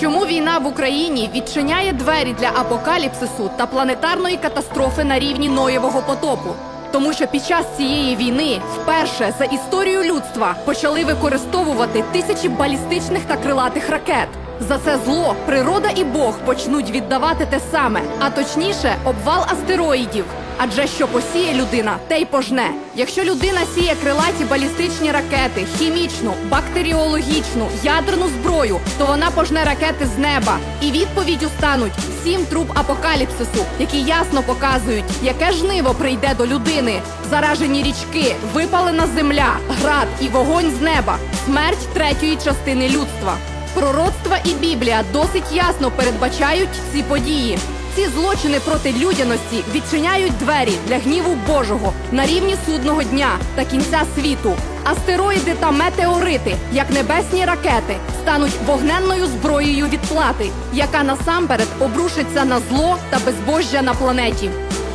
Чому війна в Україні відчиняє двері для апокаліпсису та планетарної катастрофи на рівні Ноєвого потопу? Тому що під час цієї війни вперше за історію людства почали використовувати тисячі балістичних та крилатих ракет. За це зло природа і Бог почнуть віддавати те саме, а точніше, обвал астероїдів. Адже що посіє людина, те й пожне. Якщо людина сіє крилаті балістичні ракети, хімічну, бактеріологічну, ядерну зброю, то вона пожне ракети з неба. І відповіддю стануть сім труб апокаліпсису, які ясно показують, яке жниво прийде до людини. Заражені річки, випалена земля, град і вогонь з неба, смерть третьої частини людства. Пророцтва і Біблія досить ясно передбачають ці події. Ці злочини проти людяності відчиняють двері для гніву Божого на рівні судного дня та кінця світу. Астероїди та метеорити, як небесні ракети, стануть вогненною зброєю відплати, яка насамперед обрушиться на зло та безбожжя на планеті.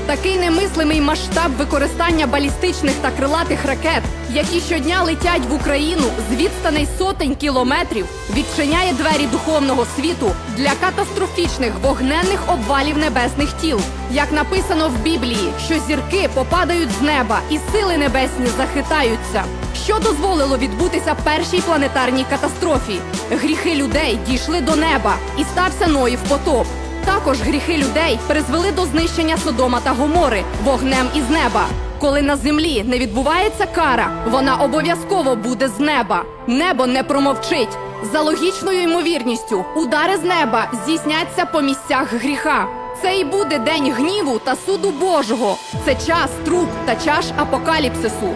Такий немислимий масштаб використання балістичних та крилатих ракет, які щодня летять в Україну з відстаней сотень кілометрів, відчиняє двері духовного світу для катастрофічних вогненних обвалів небесних тіл. Як написано в Біблії, що зірки попадають з неба і сили небесні захитаються. Що дозволило відбутися першій планетарній катастрофі? Гріхи людей дійшли до неба і стався Ноїв потоп. Також гріхи людей призвели до знищення Содома та Гомори вогнем із неба. Коли на землі не відбувається кара, вона обов'язково буде з неба. Небо не промовчить. За логічною ймовірністю, удари з неба здійсняться по місцях гріха. Це і буде день гніву та суду Божого. Це час труб та чаш апокаліпсису.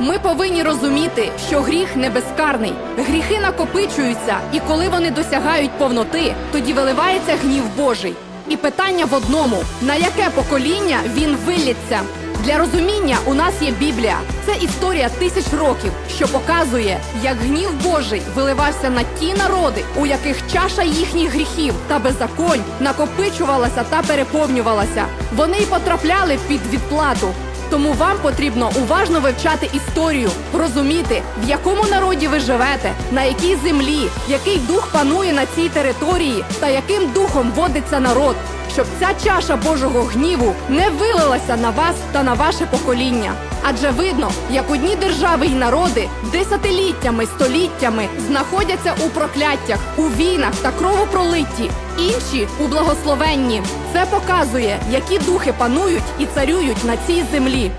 Ми повинні розуміти, що гріх не безкарний. Гріхи накопичуються, і коли вони досягають повноти, тоді виливається гнів Божий. І питання в одному: на яке покоління він вилється? Для розуміння у нас є Біблія. Це історія тисяч років, що показує, як гнів Божий виливався на ті народи, у яких чаша їхніх гріхів та беззаконь накопичувалася та переповнювалася. Вони й потрапляли під відплату. Тому вам потрібно уважно вивчати історію, розуміти, в якому народі ви живете, на якій землі, який дух панує на цій території та яким духом водиться народ, щоб ця чаша Божого гніву не вилилася на вас та на ваше покоління. Адже видно, як одні держави й народи десятиліттями, століттями знаходяться у прокляттях, у війнах та кровопролитті, інші у благословенні. Це показує, які духи панують і царюють на цій землі.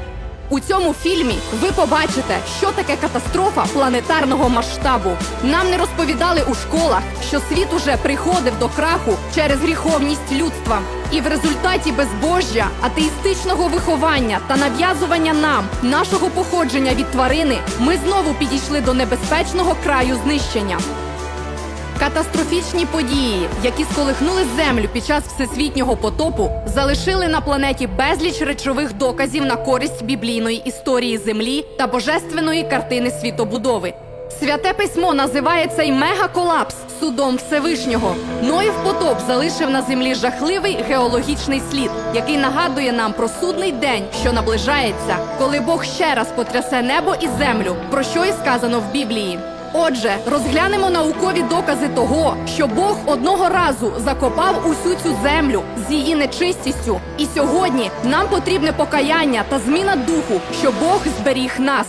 У цьому фільмі ви побачите, що таке катастрофа планетарного масштабу. Нам не розповідали у школах, що світ уже приходив до краху через гріховність людства. І в результаті безбожжя, атеїстичного виховання та нав'язування нам нашого походження від тварини, ми знову підійшли до небезпечного краю знищення. Катастрофічні події, які сколихнули землю під час всесвітнього потопу, залишили на планеті безліч речових доказів на користь біблійної історії землі та божественної картини світобудови. Святе письмо називає цей мегаколапс судом Всевишнього. Ноїв потоп залишив на землі жахливий геологічний слід, який нагадує нам про судний день, що наближається, коли Бог ще раз потрясе небо і землю, про що і сказано в Біблії. Отже, розглянемо наукові докази того, що Бог одного разу закопав усю цю землю з її нечистістю. І сьогодні нам потрібне покаяння та зміна духу, що Бог зберіг нас.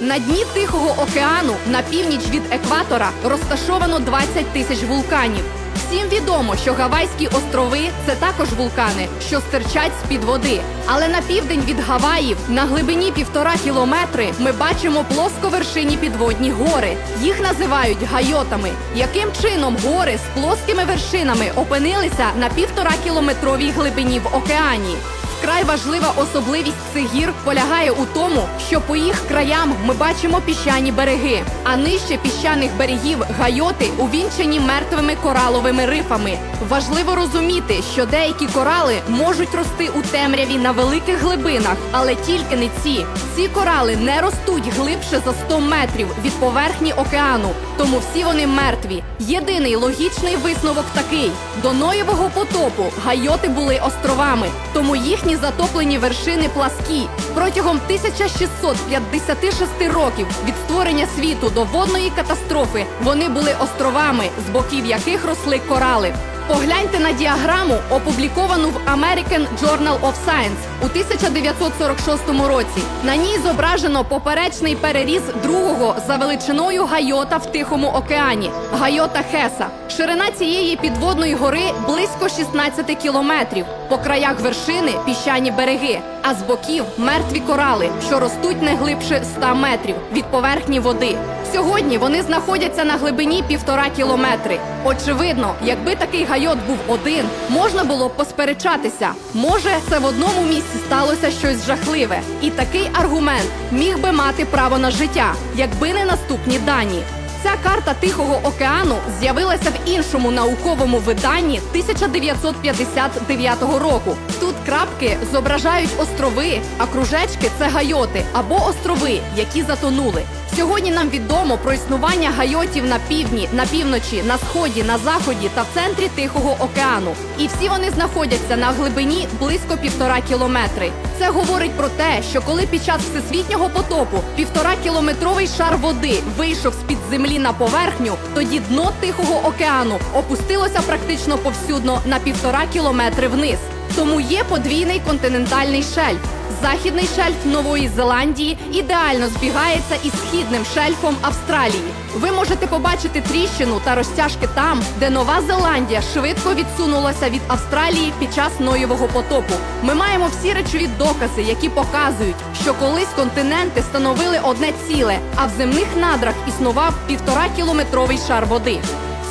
На дні Тихого океану на північ від екватора розташовано 20 тисяч вулканів. Всім відомо, що Гавайські острови це також вулкани, що стирчать з-під води. Але на південь від Гаваїв, на глибині півтора кілометри, ми бачимо плосковершині підводні гори. Їх називають гайотами. Яким чином гори з плоскими вершинами опинилися на півтора кілометровій глибині в океані? Вкрай важлива особливість цих гір полягає у тому, що по їх краям ми бачимо піщані береги, а нижче піщаних берегів гайоти увінчені мертвими кораловими рифами. Важливо розуміти, що деякі корали можуть рости у темряві на великих глибинах, але тільки не ці. Ці корали не ростуть глибше за 100 метрів від поверхні океану, тому всі вони мертві. Єдиний логічний висновок такий: до Ноєвого потопу гайоти були островами, тому їхні Сьогодні затоплені вершини пласкі. Протягом 1656 років від створення світу до водної катастрофи вони були островами, з боків яких росли корали. Погляньте на діаграму, опубліковану в American Journal of Science у 1946 році. На ній зображено поперечний переріз другого за величиною гайота в Тихому океані гайота Хеса. Ширина цієї підводної гори близько 16 кілометрів. По краях вершини піщані береги, а з боків мертві корали, що ростуть не глибше 100 метрів від поверхні води. Сьогодні вони знаходяться на глибині півтора кілометри. Очевидно, якби такий гайот був один, можна було б посперечатися. Може, це в одному місці сталося щось жахливе, і такий аргумент міг би мати право на життя, якби не наступні дані. Ця карта Тихого океану з'явилася в іншому науковому виданні 1959 року. Тут крапки зображають острови, а кружечки це гайоти або острови, які затонули. Сьогодні нам відомо про існування гайотів на півдні, на півночі, на сході, на заході та в центрі Тихого океану. І всі вони знаходяться на глибині близько півтора кілометри. Це говорить про те, що коли під час всесвітнього потопу півтора кілометровий шар води вийшов з під землі на поверхню, тоді дно Тихого океану опустилося практично повсюдно на півтора кілометри вниз. Тому є подвійний континентальний шельф. Західний шельф Нової Зеландії ідеально збігається із східним шельфом Австралії. Ви можете побачити тріщину та розтяжки там, де Нова Зеландія швидко відсунулася від Австралії під час Ноєвого потопу. Ми маємо всі речові докази, які показують, що колись континенти становили одне ціле, а в земних надрах існував півтора кілометровий шар води.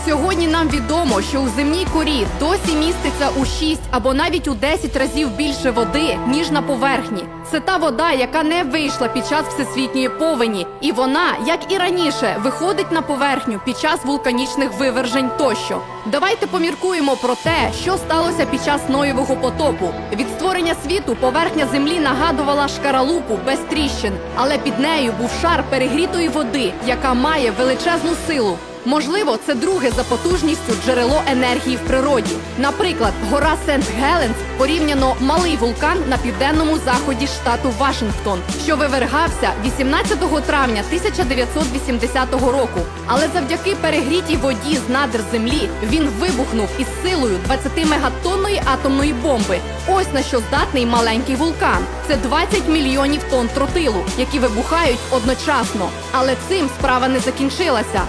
Сьогодні нам відомо, що у земній корі досі міститься у 6 або навіть у 10 разів більше води, ніж на поверхні. Це та вода, яка не вийшла під час всесвітньої повені, і вона, як і раніше, виходить на поверхню під час вулканічних вивержень тощо. Давайте поміркуємо про те, що сталося під час Ноєвого потопу. Від створення світу поверхня землі нагадувала шкаралупу без тріщин, але під нею був шар перегрітої води, яка має величезну силу. Можливо, це друге за потужністю джерело енергії в природі. Наприклад, гора Сент Геленс порівняно малий вулкан на південному заході штату Вашингтон, що вивергався 18 травня 1980 року. Але завдяки перегрітій воді з надр землі він вибухнув із силою 20-мегатонної атомної бомби. Ось на що здатний маленький вулкан. Це 20 мільйонів тонн тротилу, які вибухають одночасно. Але цим справа не закінчилася.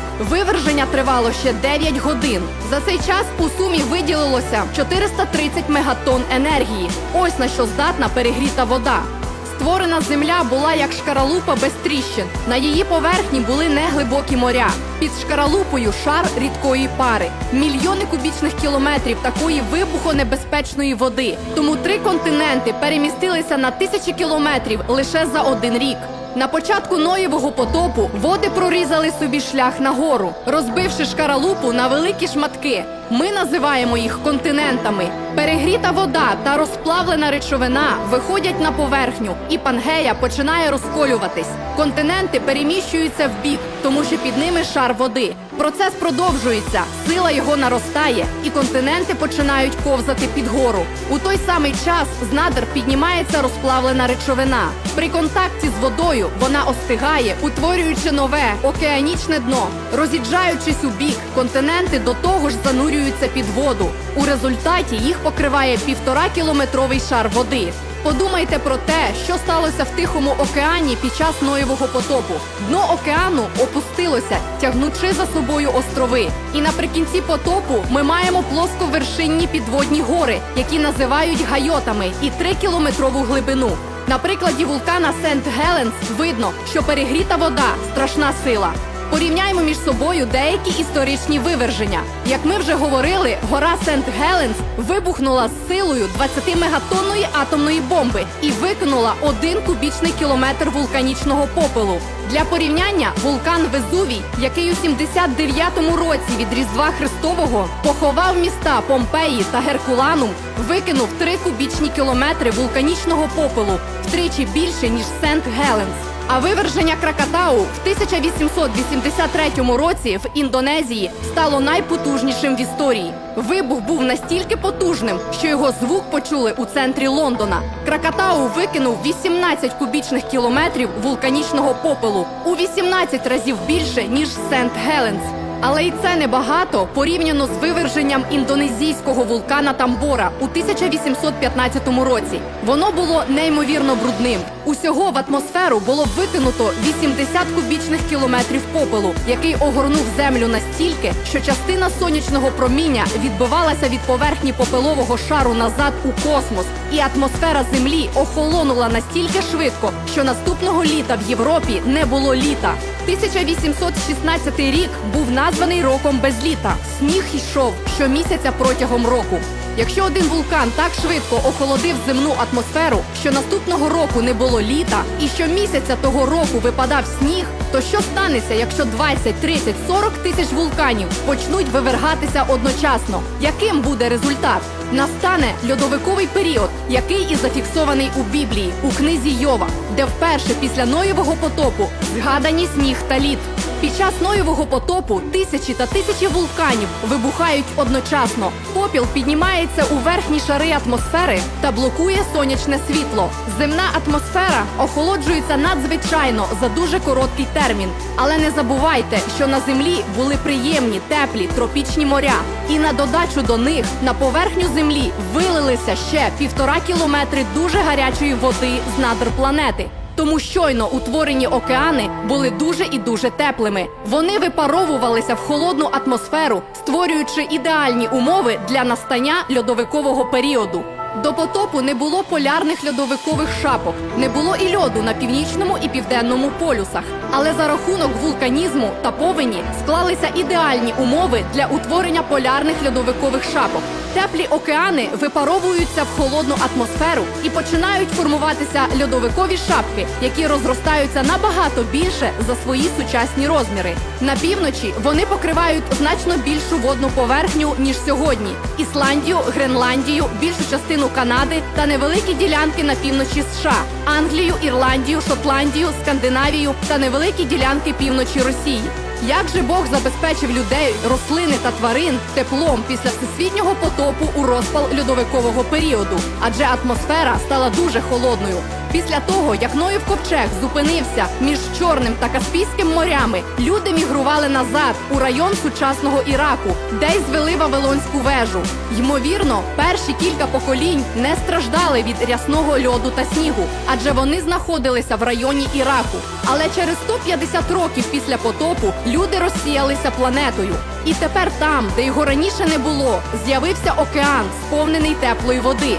Виверження тривало ще 9 годин. За цей час у сумі виділилося 430 мегатонн енергії. Ось на що здатна перегріта вода. Створена земля була як шкаралупа без тріщин. На її поверхні були неглибокі моря. Під шкаралупою шар рідкої пари, мільйони кубічних кілометрів такої вибухонебезпечної води. Тому три континенти перемістилися на тисячі кілометрів лише за один рік. На початку Ноєвого потопу води прорізали собі шлях нагору, розбивши шкаралупу на великі шматки. Ми називаємо їх континентами. Перегріта вода та розплавлена речовина виходять на поверхню, і пангея починає розколюватись. Континенти переміщуються в бік, тому що під ними шар води. Процес продовжується, сила його наростає, і континенти починають ковзати під гору. У той самий час з надр піднімається розплавлена речовина. При контакті з водою вона остигає, утворюючи нове океанічне дно. Роз'їжджаючись у бік, континенти до того ж занурюються під воду. У результаті їх покриває півтора кілометровий шар води. Подумайте про те, що сталося в Тихому океані під час Ноєвого потопу. Дно океану опустилося, тягнучи за собою острови. І наприкінці потопу ми маємо плосковершинні підводні гори, які називають гайотами, і 3-кілометрову глибину. На прикладі вулкана Сент Геленс видно, що перегріта вода страшна сила. Порівняймо між собою деякі історичні виверження. Як ми вже говорили, гора Сент Геленс вибухнула з силою 20-мегатонної атомної бомби і викинула один кубічний кілометр вулканічного попелу. Для порівняння вулкан Везувій, який у 79-му році від Різдва Христового поховав міста Помпеї та Геркуланум, викинув 3 кубічні кілометри вулканічного попелу втричі більше ніж Сент Геленс. А виверження Кракатау в 1883 році в Індонезії стало найпотужнішим в історії. Вибух був настільки потужним, що його звук почули у центрі Лондона. Кракатау викинув 18 кубічних кілометрів вулканічного попелу у 18 разів більше ніж Сент Геленс. Але й це небагато порівняно з виверженням індонезійського вулкана Тамбора у 1815 році. Воно було неймовірно брудним. Усього в атмосферу було викинуто 80 кубічних кілометрів попелу, який огорнув землю настільки, що частина сонячного проміння відбивалася від поверхні попелового шару назад у космос, і атмосфера Землі охолонула настільки швидко, що наступного літа в Європі не було літа. 1816 рік був названий роком без літа. Сніг йшов щомісяця протягом року. Якщо один вулкан так швидко охолодив земну атмосферу, що наступного року не було літа, і щомісяця того року випадав сніг, то що станеться, якщо 20, 30, 40 тисяч вулканів почнуть вивергатися одночасно? Яким буде результат? Настане льодовиковий період, який і зафіксований у Біблії у книзі Йова, де вперше після Ноєвого потопу згадані сніг та лід. Під час Ноєвого потопу тисячі та тисячі вулканів вибухають одночасно. Попіл піднімається у верхні шари атмосфери та блокує сонячне світло. Земна атмосфера охолоджується надзвичайно за дуже короткий термін. Але не забувайте, що на землі були приємні, теплі тропічні моря, і на додачу до них на поверхню землі вилилися ще півтора кілометри дуже гарячої води з надр планети. Тому щойно утворені океани були дуже і дуже теплими. Вони випаровувалися в холодну атмосферу, створюючи ідеальні умови для настання льодовикового періоду. До потопу не було полярних льодовикових шапок, не було і льоду на північному і південному полюсах. Але за рахунок вулканізму та повені склалися ідеальні умови для утворення полярних льодовикових шапок. Теплі океани випаровуються в холодну атмосферу і починають формуватися льодовикові шапки, які розростаються набагато більше за свої сучасні розміри. На півночі вони покривають значно більшу водну поверхню ніж сьогодні: Ісландію, Гренландію, більшу частину Канади та невеликі ділянки на півночі США, Англію, Ірландію, Шотландію, Скандинавію та невеликі ділянки півночі Росії. Як же Бог забезпечив людей, рослини та тварин теплом після всесвітнього потопу у розпал льодовикового періоду? Адже атмосфера стала дуже холодною. Після того, як Ноїв ковчег зупинився між Чорним та Каспійським морями, люди мігрували назад у район сучасного Іраку, де й звели Вавилонську вежу. Ймовірно, перші кілька поколінь не страждали від рясного льоду та снігу, адже вони знаходилися в районі Іраку. Але через 150 років після потопу люди розсіялися планетою. І тепер там, де його раніше не було, з'явився океан, сповнений теплої води.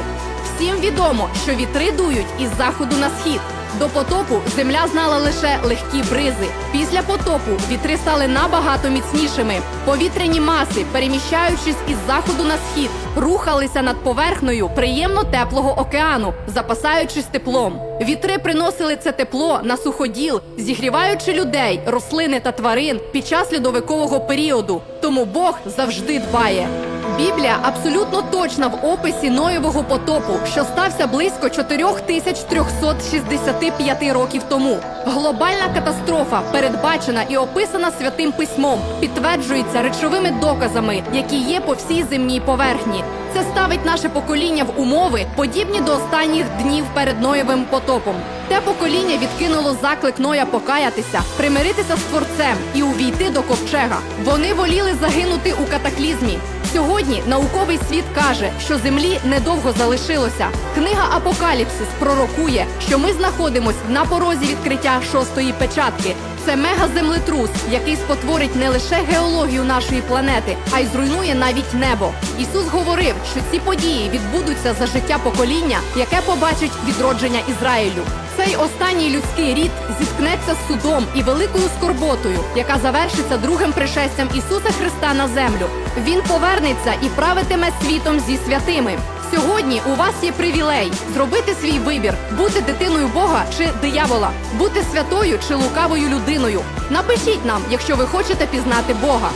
Всім відомо, що вітри дують із заходу на схід. До потопу земля знала лише легкі бризи. Після потопу вітри стали набагато міцнішими. Повітряні маси, переміщаючись із заходу на схід, рухалися над поверхнею приємно теплого океану, запасаючись теплом. Вітри приносили це тепло на суходіл, зігріваючи людей, рослини та тварин під час льодовикового періоду. Тому Бог завжди дбає. Біблія абсолютно точна в описі Ноєвого потопу, що стався близько 4365 років тому. Глобальна катастрофа, передбачена і описана святим письмом, підтверджується речовими доказами, які є по всій земній поверхні. Це ставить наше покоління в умови, подібні до останніх днів перед Ноєвим потопом. Те покоління відкинуло заклик Ноя покаятися, примиритися з творцем і увійти до ковчега. Вони воліли загинути у катаклізмі. Сьогодні науковий світ каже, що землі недовго залишилося. Книга Апокаліпсис пророкує, що ми знаходимось на порозі відкриття шостої печатки. Це мегаземлетрус, який спотворить не лише геологію нашої планети, а й зруйнує навіть небо. Ісус говорив, що ці події відбудуться за життя покоління, яке побачить відродження Ізраїлю. Цей останній людський рід зіткнеться з судом і великою скорботою, яка завершиться другим пришестям Ісуса Христа на землю. Він повернеться і правитиме світом зі святими. Сьогодні у вас є привілей зробити свій вибір, бути дитиною Бога чи диявола, бути святою чи лукавою людиною. Напишіть нам, якщо ви хочете пізнати Бога.